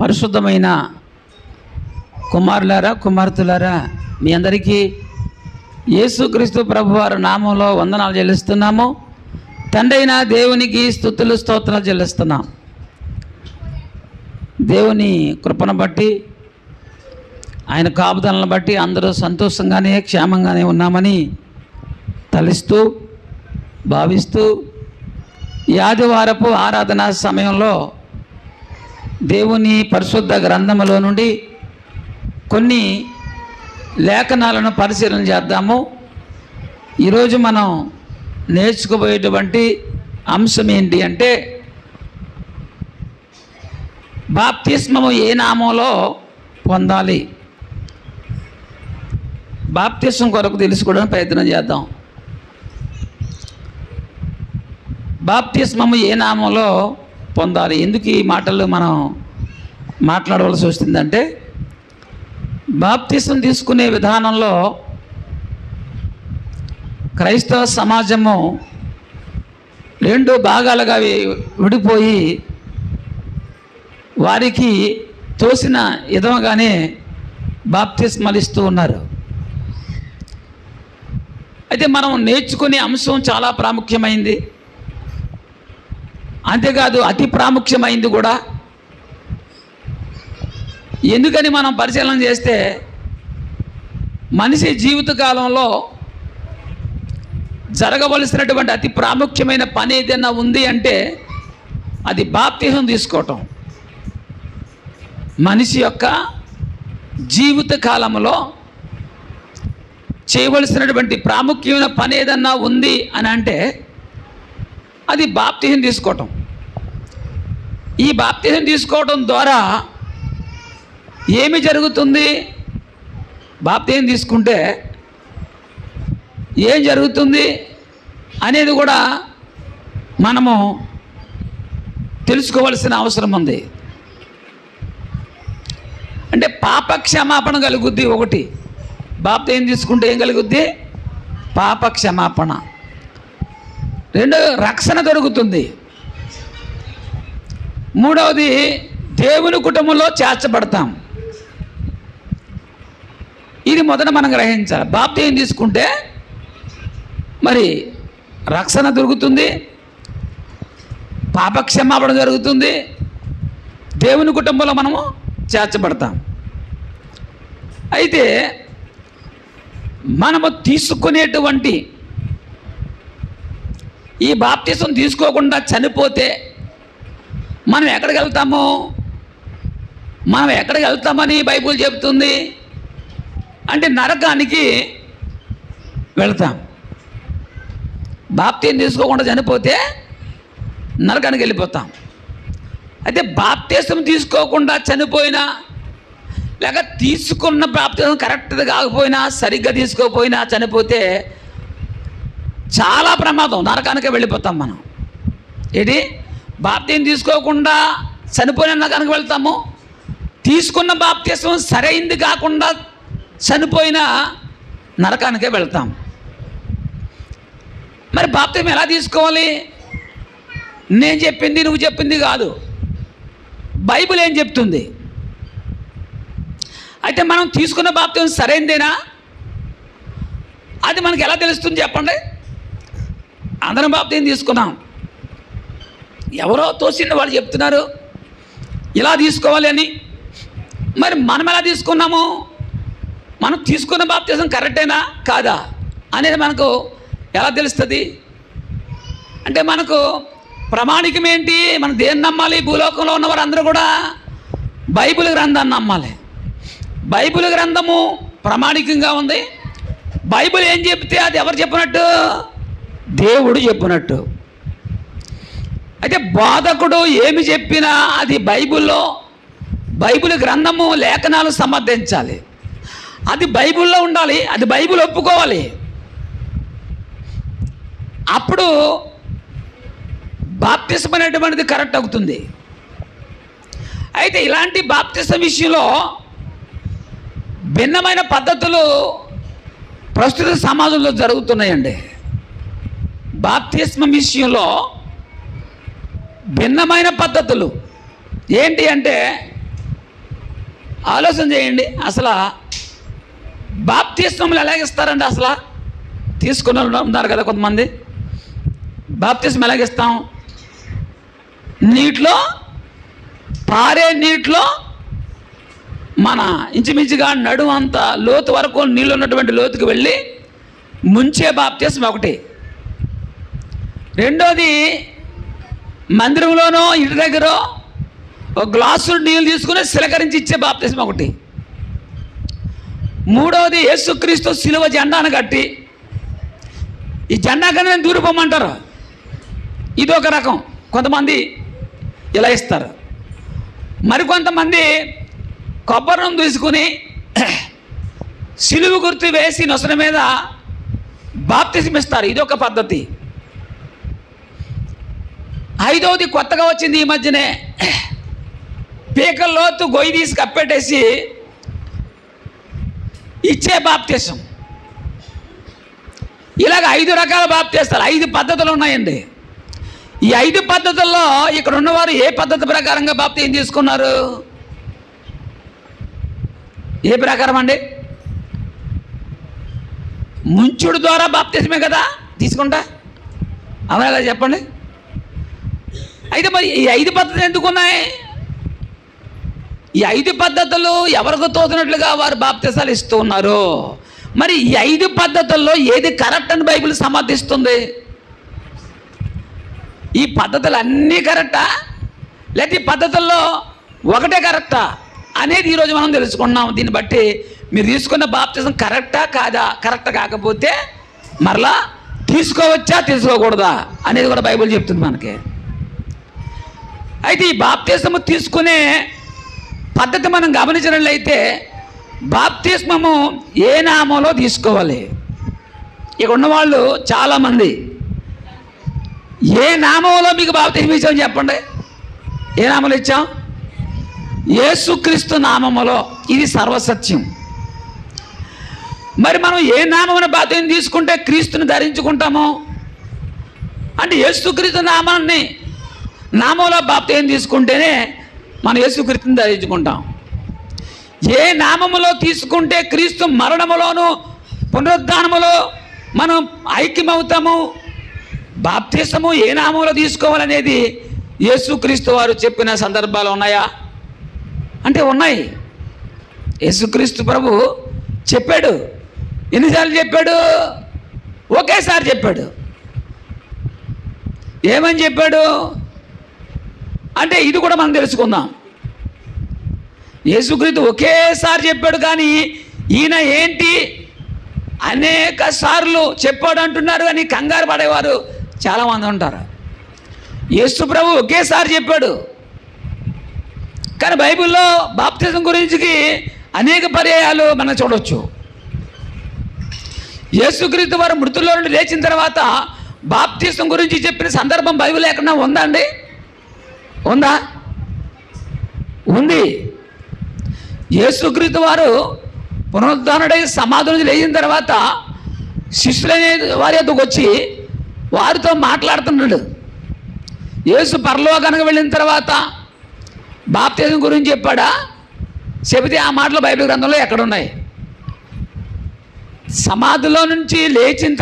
పరిశుద్ధమైన కుమారులారా కుమార్తెలారా మీ అందరికీ యేసుక్రీస్తు ప్రభువారి నామంలో వందనాలు చెల్లిస్తున్నాము. తండ్రైన దేవునికి స్థుతులు స్తోత్రాలు చెల్లిస్తున్నాం. దేవుని కృపను బట్టి ఆయన కాపుదలను బట్టి అందరూ సంతోషంగానే క్షేమంగానే ఉన్నామని తలిస్తూ భావిస్తూ ఈ ఆదివారపు ఆరాధన సమయంలో దేవుని పరిశుద్ధ గ్రంథములో నుండి కొన్ని లేఖనాలను పరిశీలన చేద్దాము. ఈరోజు మనం నేర్చుకోబోయేటువంటి అంశం ఏంటి అంటే బాప్తిస్మము ఏ నామంలో పొందాలి? బాప్తిస్మం కొరకు తెలుసుకోవడానికి ప్రయత్నం చేద్దాం. బాప్తిస్మము ఏ నామంలో పొందాలి. ఎందుకు ఈ మాటలు మనం మాట్లాడవలసి వస్తుందంటే బాప్తిసం తీసుకునే విధానంలో క్రైస్తవ సమాజము రెండు భాగాలుగా విడిపోయి వారికి తోసిన విధముగానే బాప్తిస్మలు ఇస్తూ ఉన్నారు. అయితే మనం నేర్చుకునే అంశం చాలా ప్రాముఖ్యమైంది. అంతేకాదు అతి ప్రాముఖ్యమైంది కూడా ఎందుకని మనం పరిశీలన చేస్తే మనిషి జీవితకాలంలో జరగవలసినటువంటి అతి ప్రాముఖ్యమైన పని ఏదైనా ఉంది అంటే అది బాప్తిహం తీసుకోవటం. మనిషి యొక్క జీవిత కాలంలో చేయవలసినటువంటి ప్రాముఖ్యమైన పని ఏదన్నా ఉంది అని అంటే అది బాప్తిజం తీసుకోవటం. ఈ బాప్తిజం తీసుకోవటం ద్వారా ఏమి జరుగుతుంది? బాప్తిజం తీసుకుంటే ఏం జరుగుతుంది అనేది కూడా మనము తెలుసుకోవాల్సిన అవసరం ఉంది. అంటే పాప క్షమాపణ కలుగుద్ది ఒకటి. బాప్తిహం తీసుకుంటే ఏం కలుగుద్ది? పాప క్షమాపణ రెండు రక్షణ దొరుకుతుంది. మూడవది దేవుని కుటుంబంలో చేర్చబడతాం. ఇది మొదట మనం గ్రహించాలి. బాప్తియం తీసుకుంటే మరి రక్షణ దొరుకుతుంది. పాపక్షమాపణ జరుగుతుంది. దేవుని కుటుంబంలో మనము చేర్చబడతాం. అయితే మనము తీసుకునేటువంటి ఈ బాప్తిసం తీసుకోకుండా చనిపోతే మనం ఎక్కడికి వెళ్తాము? మనం ఎక్కడికి వెళ్తామని బైబుల్ చెబుతుంది? అంటే నరకానికి వెళ్తాం. బాప్తీని తీసుకోకుండా చనిపోతే నరకానికి వెళ్ళిపోతాం. అయితే బాప్తీసం తీసుకోకుండా చనిపోయినా లేక తీసుకున్న బాప్తీసం కరెక్ట్గా కాకపోయినా సరిగ్గా తీసుకోకపోయినా చనిపోతే చాలా ప్రమాదం నరకానికే వెళ్ళిపోతాం మనం. ఏది బాప్తీసం తీసుకోకుండా చనిపోయిన నరకానికి వెళ్తాము. తీసుకున్న బాప్తీసం సరైంది కాకుండా చనిపోయిన నరకానికే వెళ్తాం. మరి బాప్త్యం ఎలా తీసుకోవాలి? నేను చెప్పింది నువ్వు చెప్పింది కాదు. బైబిల్ ఏం చెప్తుంది? అయితే మనం తీసుకున్న బాప్త్యం సరైందేనా? అది మనకి ఎలా తెలుస్తుంది చెప్పండి? అందరం బాప్తీసం తీసుకున్నాం. ఎవరో తోసింది వాళ్ళు చెప్తున్నారు ఇలా తీసుకోవాలి అని. మరి మనం ఎలా తీసుకున్నాము? మనం తీసుకున్న బాప్తీసం కరెక్టేనా? కాదా? అనేది మనకు ఎలా తెలుస్తుంది? అంటే మనకు ప్రామాణికం ఏంటి? మనం దేన్ని నమ్మాలి? భూలోకంలో ఉన్నవారు అందరూ కూడా బైబిల్ గ్రంథాన్ని నమ్మాలి. బైబిల్ గ్రంథము ప్రామాణికంగా ఉంది. బైబిల్ ఏం చెప్తే అది ఎవరు చెప్పినట్టు? దేవుడు చెప్పినట్టు. అయితే బోధకుడు ఏమి చెప్పినా అది బైబిల్లో బైబిల్ గ్రంథము లేఖనాలు సమర్థించాలి. అది బైబిల్లో ఉండాలి అది బైబిల్ ఒప్పుకోవాలి. అప్పుడు బాప్తిసం అనేటువంటిది కరెక్ట్ అవుతుంది. అయితే ఇలాంటి బాప్తిసం విషయంలో భిన్నమైన పద్ధతులు ప్రస్తుత సమాజంలో జరుగుతున్నాయండి. బాప్తిస్మ విషయంలో భిన్నమైన పద్ధతులు. ఏంటి అంటే ఆలోచన చేయండి అసలు బాప్తిస్మములు ఎలాగిస్తారండి అసలు? తీసుకున్న ఉన్నారు కదా కొంతమంది. బాప్తిస్మం ఎలాగిస్తాం నీటిలో పారే నీటిలో మన ఇంచుమించుగా నడుమంతా అంత లోతు వరకు నీళ్ళు ఉన్నటువంటి లోతుకి వెళ్ళి ముంచే బాప్తిస్మ ఒకటి. రెండోది మందిరంలోనో ఇంటి దగ్గర ఒక గ్లాసు నీళ్ళు తీసుకుని సిలకరించి ఇచ్చే బాప్తిజం ఒకటి. మూడవది యేసుక్రీస్తు శిలువ జెండాను కట్టి. ఈ జెండా కన్నా దూరిపోమంటారు ఇది ఒక రకం. కొంతమంది ఇలా ఇస్తారు. మరికొంతమంది కొబ్బరం తీసుకుని సిలువు గుర్తు వేసి నొసల మీద బాప్తిజం ఇస్తారు ఇది ఒక పద్ధతి. ఐదవది కొత్తగా వచ్చింది ఈ మధ్యనే. పీకల్లోతు గొయ్యి తీసి కప్పెట్టేసి ఇచ్చే బాప్తీసం. ఇలాగ ఐదు రకాల బాప్తిస్తారు ఐదు పద్ధతులు ఉన్నాయండి. ఈ ఐదు పద్ధతుల్లో ఇక్కడ ఉన్నవారు ఏ పద్ధతి ప్రకారంగా బాప్తి తీసుకున్నారు? ఏ ప్రకారం అండి? ముంచుడు ద్వారా బాప్తీసమే కదా తీసుకుంటా? అవునా కదా చెప్పండి. అయితే మరి ఈ ఐదు పద్ధతులు ఎందుకు ఉన్నాయి ఈ ఐదు పద్ధతులు ఎవరికి తోచినట్లుగా వారు బాప్తిసాలు ఇస్తూ ఉన్నారు? మరి ఈ ఐదు పద్ధతుల్లో ఏది కరెక్ట్ అని బైబిల్ సమర్థిస్తుంది? ఈ పద్ధతులు అన్నీ కరెక్టా లేకపోతే ఈ పద్ధతుల్లో ఒకటే కరెక్టా అనేది ఈరోజు మనం తెలుసుకున్నాం దీన్ని బట్టి మీరు తీసుకున్న బాప్తిజం కరెక్టా కాదా? కరెక్ట్ కాకపోతే మరలా తీసుకోవచ్చా? తీసుకోకూడదా? అనేది కూడా బైబిల్ చెప్తుంది మనకి. అయితే ఈ బాప్తిజము తీసుకునే పద్ధతి మనం గమనించినట్లయితే బాప్తిస్మము ఏ నామంలో తీసుకోవాలి? ఇక ఉన్నవాళ్ళు చాలామంది. ఏ నామంలో మీకు బాప్తిజం ఇచ్చామని చెప్పండి. ఏ నామంలో ఇచ్చాం? యేసుక్రీస్తు నామములో ఇది సర్వసత్యం. మరి మనం ఏ నామమున బాప్తిజం తీసుకుంటే క్రీస్తుని ధరించుకుంటామో? అంటే యేసుక్రీస్తు నామాన్ని నామంలో బాప్తిజం తీసుకుంటేనే మనం యేసుక్రీస్తుని ధరించుకుంటాం. ఏ నామములో తీసుకుంటే క్రీస్తు మరణములోను పునరుద్ధానములో మనం ఐక్యమవుతాము బాప్తిసము ఏ నామంలో తీసుకోవాలనేది యేసుక్రీస్తు వారు చెప్పిన సందర్భాలు ఉన్నాయా? అంటే ఉన్నాయి. యేసుక్రీస్తు ప్రభు చెప్పాడు. ఎన్నిసార్లు చెప్పాడు? ఒకేసారి చెప్పాడు. ఏమని చెప్పాడు? అంటే ఇది కూడా మనం తెలుసుకుందాం. యేసుక్రీస్తు ఒకేసారి చెప్పాడు కానీ ఈయన ఏంటి? అనేక సార్లు చెప్పాడు అంటున్నారు అని కంగారు పడేవారు చాలామంది ఉంటారు. యేసు ప్రభు ఒకేసారి చెప్పాడు. కానీ బైబిల్లో బాప్తిజం గురించి అనేక పర్యాయాలు మనం చూడవచ్చు యేసుక్రీస్తు వారు మృతుల్లో నుండి లేచిన తర్వాత బాప్తిజం గురించి చెప్పిన సందర్భం బైబిల్ ఎక్కడన్నా ఉందండి అండి? ఉందా? ఉంది. యేసుక్రీస్తు వారు పునరుద్ధరణుడై సమాధి నుంచి లేచిన తర్వాత శిష్యులనే వారి వద్దకు వచ్చి వారితో మాట్లాడుతున్నాడు. యేసు పరలోకానికి వెళ్ళిన తర్వాత బాప్తిజం గురించి చెప్పాడా? చెబితే ఆ మాటలు బైబిల్ గ్రంథంలో ఎక్కడున్నాయి? సమాధిలో నుంచి లేచిన